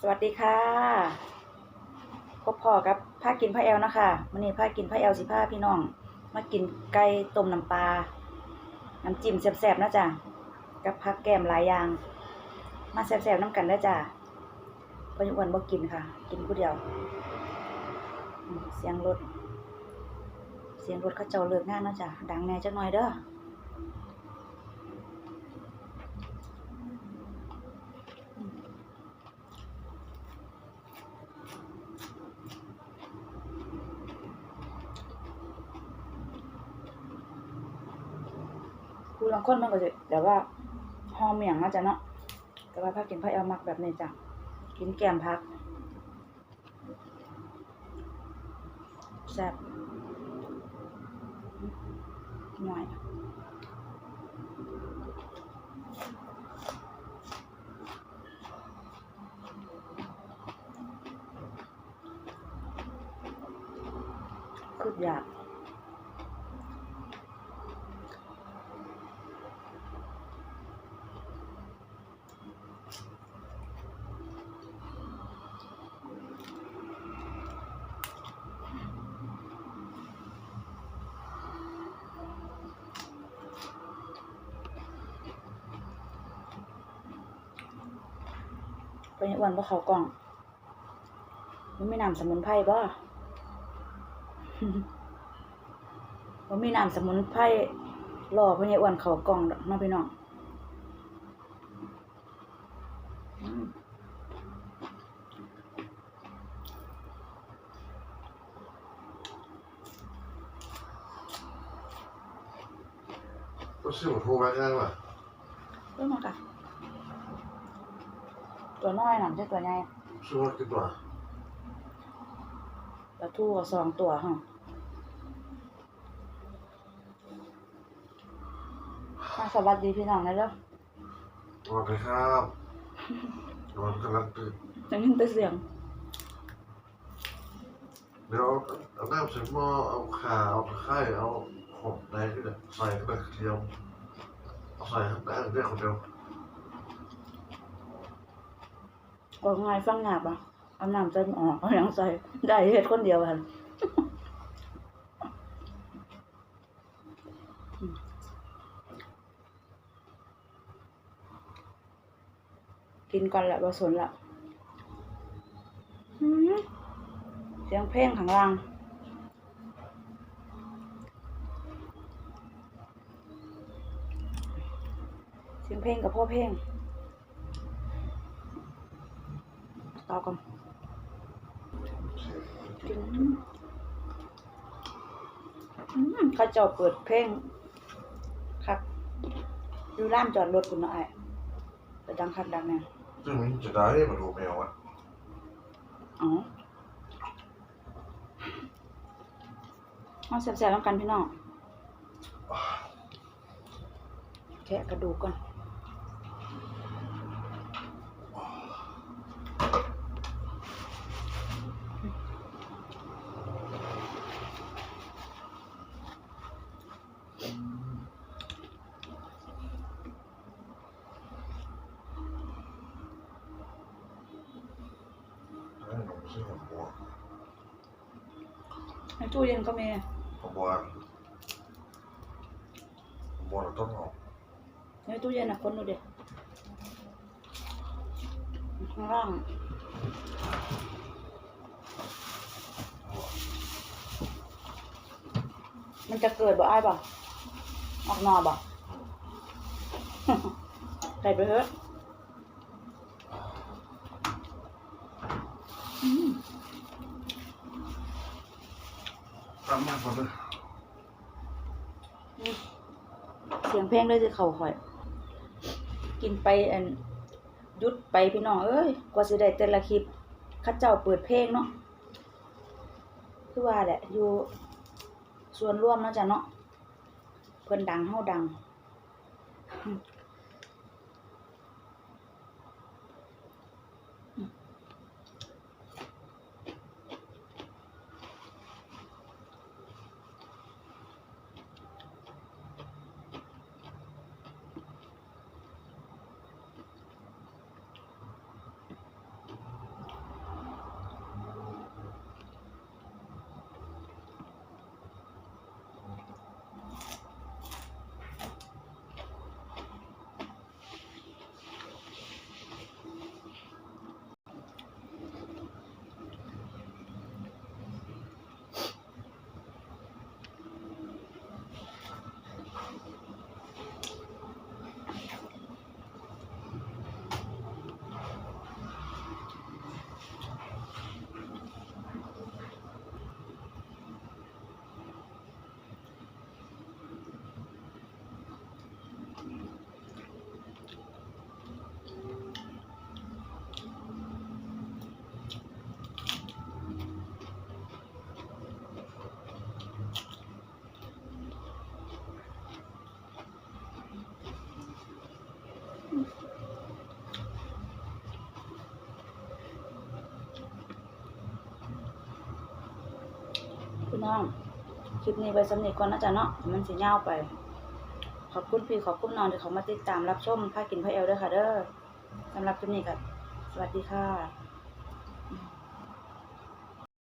สวัสดีค่ะ พบพอกับผ้ากินผ้าแอลนะคะวันนี้ผ้ากินผ้าแอลสิผ้าพี่น้อง มากินไก่ต้มน้ำปลา น้ำจิ้มแซ่บๆนะจ๊ะ กับผักแก้มหลายอย่าง มาแซ่บๆน้ำกันเด้จ้ะพอยุวันบ่กินค่ะ กินผู้เดียว เสียงรถ เสียงรถเขาเจ้าเลิกงานนาะจ้ะดังแน่จักหน่อยเด้อ ผู้ลางคนมันก็จะแบบว่าหอมเมียงนะจ๊ะเนาะแต่ว่าพักกินพักเอามักแบบนี้จ้ะกินแกมพักแซ่บหน่อยคืออยาก ไปอ้วันบ่เขากล่องมันไม่นำสมุนไพรบ่มันมีน้ำสมุนไพรรอพญาอ้วนเขากล่องดอกเน้องพี่น้องอืมก็ซื้อมาโทรมาได้ป่ะ เรื่องมาค่ะ ตัวน้อยหน่อยใช่ตัวใหญ่ซื้อมากี่ตัวตัวทู่ก็สองตัวฮะมาสวัสดีพี่น้องนะเด้อสวัสดีครับวันกำลังตื่นจังยินแต่เสียงเดี๋ยวเอาน้ำใส่หม้อเอาขาเอาตะไคร้เอาหอมแดงก็ได้ใส่กระเทียมเอาใส่ข้างใต้ได้คนเดียว ก็ง่ายฟังงาบอะเอาน้ำใส่หม้อเอาหยังใส่ได้เฮ็ดคนเดียวกันกินก่อนแหละบ่สนละเสียงเพลงข้างล่างเสียงเพลงกับพ่อเพลง ต่อก่อนอืมอืมเขาเจ้าเปิดเพลงครับอยู่ร้านจอดรถคุณน้อยแต่ดังคักดังแน่ซึ่งมันจะได้มาดูแมวอะอ๋อเอาแซ่บๆแล้วกันพี่น้องแคะกระดูกก่อน ซื้อหอมบัวในตู้เย็นก็มีหอมบัวหอมบัวเราต้นหอมในตู้เย็นนะคนดูเด็ข้างล่างมันจะเกิดบ่อ้ายบ่ออกนอบ่ใส่ไปเถอะอืม ตามมาคนเลยเสียงเพลงเลยสิเขาข่อย กินไปอันยุดไปพี่น้องเอ้ยกว่าสิได้แต่ละคลิปข้าเจ้าเปิดเพลงเนาะคือว่าแหละ อยู่ส่วนร่วมเนาะจ้ะเนาะเพิ่นดังเฮาดัง น้อง คลิปนี้ไว้สำเนีก่อนนะจ๊ะเนาะมันสิยาไป ขอบคุณพี่ขอบคุณน้องที่เขามาติดตามรับชมพากินพาเอลด้วยค่ะเด้อสำหรับคลิปนี้ก็สวัสดีค่ะ